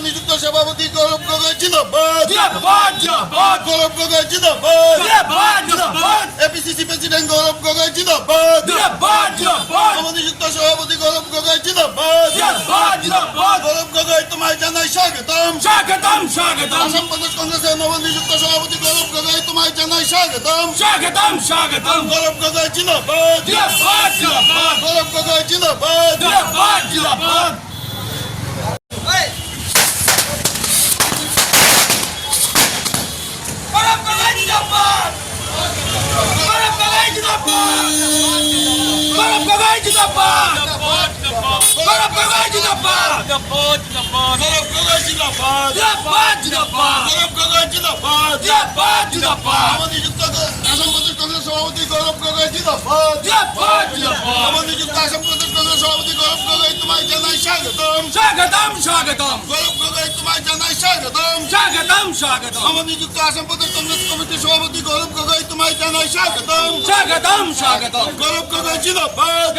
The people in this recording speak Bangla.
নবনিযুক্ত সভাপতি গৌরব গগৈ জিন্দাবাদ। গৌরব গগৈ জিন্দাবাদ। জিন্দাবাদ জিন্দাবাদ। এপিসিসি প্রেসিডেন্ট গৌরব গগৈ জিন্দাবাদ। জিন্দাবাদ জিন্দাবাদ। নবনিযুক্ত সভাপতি গৌরব গগৈ জিন্দাবাদ। জিন্দাবাদ জিন্দাবাদ। গৌরব গগৈ তোমায় জানাই স্বাগতম। স্বাগতম স্বাগতম। আসাম প্রদেশ কংগ্রেসের নবনিযুক্ত সভাপতি গৌরব গগৈ তোমায় জানাই স্বাগতম। স্বাগতম স্বাগতম। গৌরব গগৈ জিন্দাবাদ গৌরব গগৈ জিন্দাবাদ গৌরব গগৈ জিন্দাবাদ গৌরব গগৈ জিন্দাবাদ গৌরব গগৈ জিন্দাবাদ গৌরব গগৈ জিন্দাবাদ জিন্দাবাদ জিন্দাবাদ গৌরব গগৈ জিন্দাবাদ জিন্দাবাদ জিন্দাবাদ নবনিযুক্ত আসাম প্রদেশ কংগ্রেস সভাপতি গৌরব গগৈ জিন্দাবাদ জিন্দাবাদ নবনিযুক্ত আসাম প্রদেশ কংগ্রেস সভাপতি গৌরব গগৈ তোমায় জানাই স্বাগতম স্বাগতম স্বাগতম গৌরব গগৈ তোমায় জানাই স্বাগতম স্বাগতম। স্বাগতম। নবনিযুক্ত আসাম প্রদেশ কংগ্রেস কমিটির সভাপতি গৌরব গগৈ তোমায় জানাই স্বাগতম। স্বাগতম স্বাগতম। গৌরব গগৈ জিন্দাবাদ।